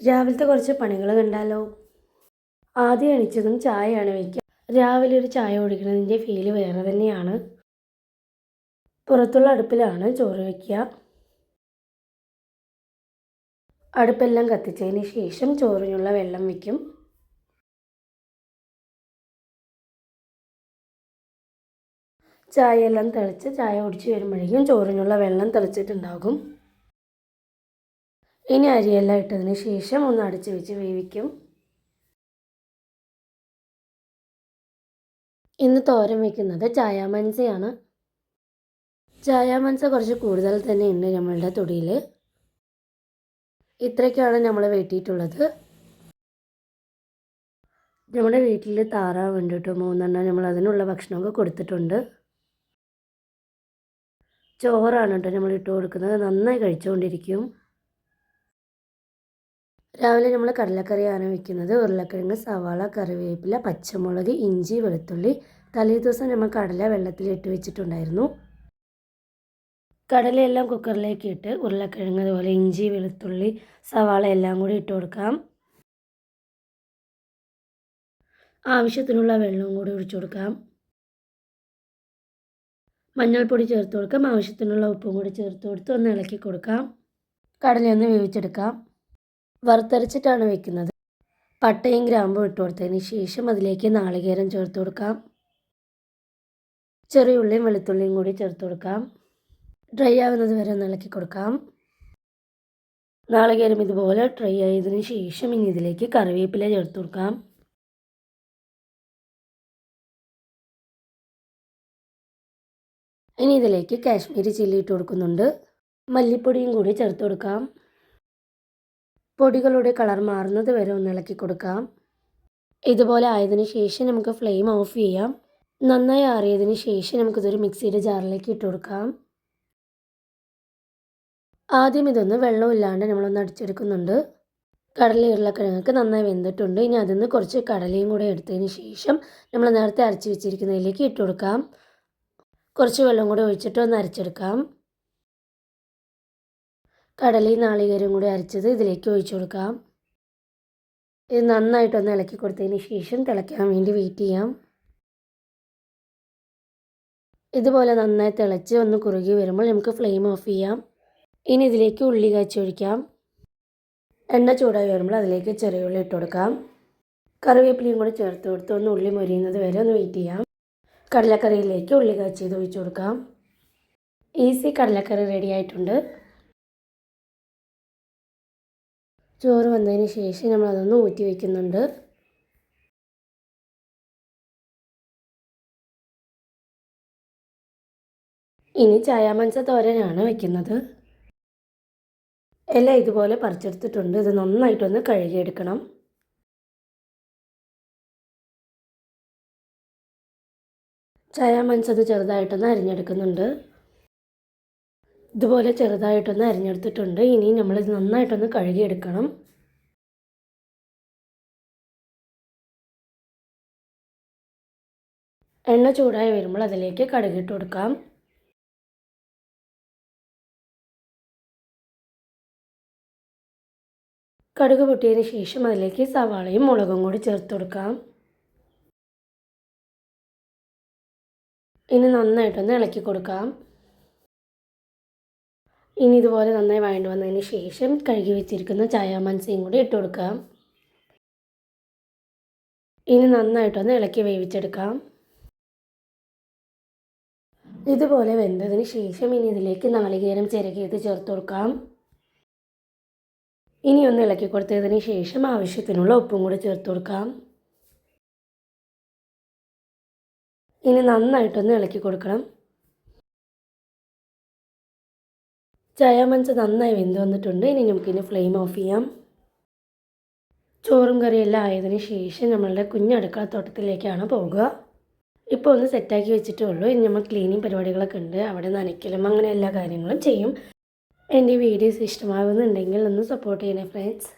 രാവിലത്തെ കുറച്ച് പണികൾ കണ്ടാലോ? ആദ്യം എണിച്ചതും ചായയാണ് വയ്ക്കുക രാവിലെ ഒരു ചായ കുടിക്കുന്നതിന്റെ ഫീൽ വേറെ തന്നെയാണ്. പുറത്തുള്ള അടുപ്പിലാണ് ചോറ് വയ്ക്കുക അടുപ്പെല്ലാം കത്തിച്ചതിന് ശേഷം ചോറിനുള്ള വെള്ളം വയ്ക്കും ചായയെല്ലാം തിളച്ച് ചായ കുടിച്ച് വരുമ്പോഴേക്കും ചോറിനുള്ള വെള്ളം തിളച്ചിട്ടുണ്ടാകും. ഇനി അരിയെല്ലാം ഇട്ടതിന് ശേഷം ഒന്ന് അടച്ച് വെച്ച് വേവിക്കും. ഇന്ന് തോരൻ വയ്ക്കുന്നത് ചായാമൻസയാണ്. ചായാമൻസ കുറച്ച് കൂടുതൽ തന്നെ ഉണ്ട് നമ്മളുടെ തൊടിയിൽ ഇത്രയ്ക്കാണ് നമ്മൾ വെട്ടിയിട്ടുള്ളത്. നമ്മുടെ വീട്ടിൽ താറാവ് ഉണ്ട് കേട്ടോ. മൂന്നെണ്ണം നമ്മൾ അതിനുള്ള ഭക്ഷണമൊക്കെ കൊടുത്തിട്ടുണ്ട്. ചോറാണ് കേട്ടോ നമ്മൾ ഇട്ട് കൊടുക്കുന്നത്. നന്നായി കഴിച്ചുകൊണ്ടിരിക്കും. രാവിലെ നമ്മൾ കടലക്കറിയാണ് വെക്കുന്നത്. ഉരുളക്കിഴങ്ങ് സവാള കറിവേപ്പില പച്ചമുളക് ഇഞ്ചി വെളുത്തുള്ളി. തലേ ദിവസം നമ്മൾ കടല വെള്ളത്തിൽ ഇട്ട് വെച്ചിട്ടുണ്ടായിരുന്നു. കടലയെല്ലാം കുക്കറിലേക്ക് ഇട്ട് ഉരുളക്കിഴങ്ങ് അതുപോലെ ഇഞ്ചി വെളുത്തുള്ളി സവാള എല്ലാം കൂടി ഇട്ട് കൊടുക്കാം. ആവശ്യത്തിനുള്ള വെള്ളവും കൂടി ഒഴിച്ചു കൊടുക്കാം. മഞ്ഞൾപ്പൊടി ചേർത്ത് കൊടുക്കാം. ആവശ്യത്തിനുള്ള ഉപ്പും കൂടി ചേർത്ത് കൊടുത്ത് ഒന്ന് ഇളക്കി കൊടുക്കാം. കടലയൊന്ന് വേവിച്ചെടുക്കാം. വറുത്തരച്ചിട്ടാണ് വെക്കുന്നത്. പട്ടയും ഗ്രാമ്പും ഇട്ട് കൊടുത്തതിന് ശേഷം അതിലേക്ക് നാളികേരം ചേർത്ത് കൊടുക്കാം. ചെറിയ ഉള്ളിയും വെളുത്തുള്ളിയും കൂടി ചേർത്ത് കൊടുക്കാം. ഡ്രൈ ആവുന്നത് വരെ ഇളക്കി കൊടുക്കാം. നാളികേരം ഇതുപോലെ ഡ്രൈ ആയതിനു ശേഷം ഇനി ഇതിലേക്ക് കറിവേപ്പില ചേർത്ത് കൊടുക്കാം. ഇനി ഇതിലേക്ക് കാശ്മീരി ചില്ലി ഇട്ട് കൊടുക്കുന്നുണ്ട്. മല്ലിപ്പൊടിയും കൂടി ചേർത്ത് കൊടുക്കാം. പൊടികളുടെ കളർ മാറുന്നത് വരെ ഒന്ന് ഇളക്കി കൊടുക്കാം. ഇതുപോലെ ആയതിനു ശേഷം നമുക്ക് ഫ്ലെയിം ഓഫ് ചെയ്യാം. നന്നായി ആറിയതിന് ശേഷം നമുക്കിതൊരു മിക്സിയുടെ ജാറിലേക്ക് ഇട്ട് കൊടുക്കാം. ആദ്യം ഇതൊന്ന് വെള്ളമില്ലാണ്ട് നമ്മളൊന്ന് അടിച്ചെടുക്കുന്നുണ്ട്. കടല ഉരുളക്കിഴങ്ങൊക്കെ നന്നായി വെന്തിട്ടുണ്ട്. ഇനി അതിൽ നിന്ന് കുറച്ച് കടലയും കൂടെ എടുത്തതിന് ശേഷം നമ്മൾ നേരത്തെ അരച്ച് വെച്ചിരിക്കുന്നതിലേക്ക് ഇട്ട് കൊടുക്കാം. കുറച്ച് വെള്ളം കൂടെ ഒഴിച്ചിട്ട് ഒന്ന് അരച്ചെടുക്കാം. കടലയും നാളികേരവും കൂടി അരച്ചത് ഇതിലേക്ക് ഒഴിച്ചു കൊടുക്കാം. ഇത് നന്നായിട്ടൊന്ന് ഇളക്കി കൊടുത്തതിന് ശേഷം തിളയ്ക്കാൻ വേണ്ടി വെയിറ്റ് ചെയ്യാം. ഇതുപോലെ നന്നായി തിളച്ച് ഒന്ന് കുറുകി വരുമ്പോൾ നമുക്ക് ഫ്ലെയിം ഓഫ് ചെയ്യാം. ഇനി ഇതിലേക്ക് ഉള്ളി കാച്ചി ഒഴിക്കാം. എണ്ണ ചൂടായി വരുമ്പോൾ അതിലേക്ക് ചെറിയ ഉള്ളി ഇട്ട് കൊടുക്കാം. കറിവേപ്പിലയും കൂടി ചേർത്ത് കൊടുത്ത് ഒന്ന് ഉള്ളി മൊരിയുന്നത് വരെ ഒന്ന് വെയിറ്റ് ചെയ്യാം. കടലക്കറിയിലേക്ക് ഉള്ളി കാച്ചിയത് ഒഴിച്ചു കൊടുക്കാം. ഈസി കടലക്കറി റെഡി ആയിട്ടുണ്ട്. ചോറ് വന്നതിന് ശേഷം നമ്മൾ അതൊന്ന് ഊറ്റി വയ്ക്കുന്നുണ്ട് ഇനി ചായാമഞ്ച തോരനാണ് വെക്കുന്നത്. ഇല ഇതുപോലെ പറിച്ചെടുത്തിട്ടുണ്ട്. ഇത് നന്നായിട്ടൊന്ന് കഴുകിയെടുക്കണം. ചായാമഞ്ചത് ചെറുതായിട്ടൊന്ന് അരിഞ്ഞെടുക്കുന്നുണ്ട്. ഇതുപോലെ ചെറുതായിട്ടൊന്ന് അരിഞ്ഞെടുത്തിട്ടുണ്ട്. ഇനി നമ്മൾ നന്നായിട്ടൊന്ന് കഴുകിയെടുക്കണം. എണ്ണ ചൂടായി വരുമ്പോൾ അതിലേക്ക് കടുകിട്ട് കൊടുക്കാം. കടുക് പൊട്ടിയതിന് ശേഷം അതിലേക്ക് സവാളയും മുളകും കൂടി ചേർത്ത് കൊടുക്കാം. ഇനി നന്നായിട്ടൊന്ന് ഇളക്കി കൊടുക്കാം. ഇനി ഇതുപോലെ നന്നായി വഴണ്ട് വന്നതിന് ശേഷം കഴുകി വെച്ചിരിക്കുന്ന ചായാമൻസയും കൂടി ഇട്ട് കൊടുക്കാം. ഇനി നന്നായിട്ടൊന്ന് ഇളക്കി വേവിച്ചെടുക്കാം. ഇതുപോലെ വെന്തതിന് ശേഷം ഇനി ഇതിലേക്ക് നാളികേരം ചിരകിയത് ചേർത്ത് കൊടുക്കാം. ഇനി ഒന്ന് ഇളക്കി കൊടുത്തതിന് ശേഷം ആവശ്യത്തിനുള്ള ഉപ്പും കൂടി ചേർത്ത് കൊടുക്കാം. ഇനി നന്നായിട്ടൊന്ന് ഇളക്കി കൊടുക്കണം. ചായാമൻസ് നന്നായി വെന്ത് വന്നിട്ടുണ്ട്. ഇനി നമുക്കിനി ഫ്ലെയിം ഓഫ് ചെയ്യാം. ചോറും കറിയെല്ലാം ആയതിനു ശേഷം നമ്മളുടെ കുഞ്ഞടുക്കള തോട്ടത്തിലേക്കാണ് പോകുക ഇപ്പോൾ ഒന്ന് സെറ്റാക്കി വെച്ചിട്ടേ ഉള്ളൂ. ഇനി നമ്മൾ ക്ലീനിങ് പരിപാടികളൊക്കെ ഉണ്ട്. അവിടെ നനയ്ക്കലും അങ്ങനെ എല്ലാ കാര്യങ്ങളും ചെയ്യും. എന്റെ വീഡിയോസ് ഇഷ്ടമാകുന്നുണ്ടെങ്കിൽ ഒന്ന് സപ്പോർട്ട് ചെയ്യണേ ഫ്രണ്ട്സ്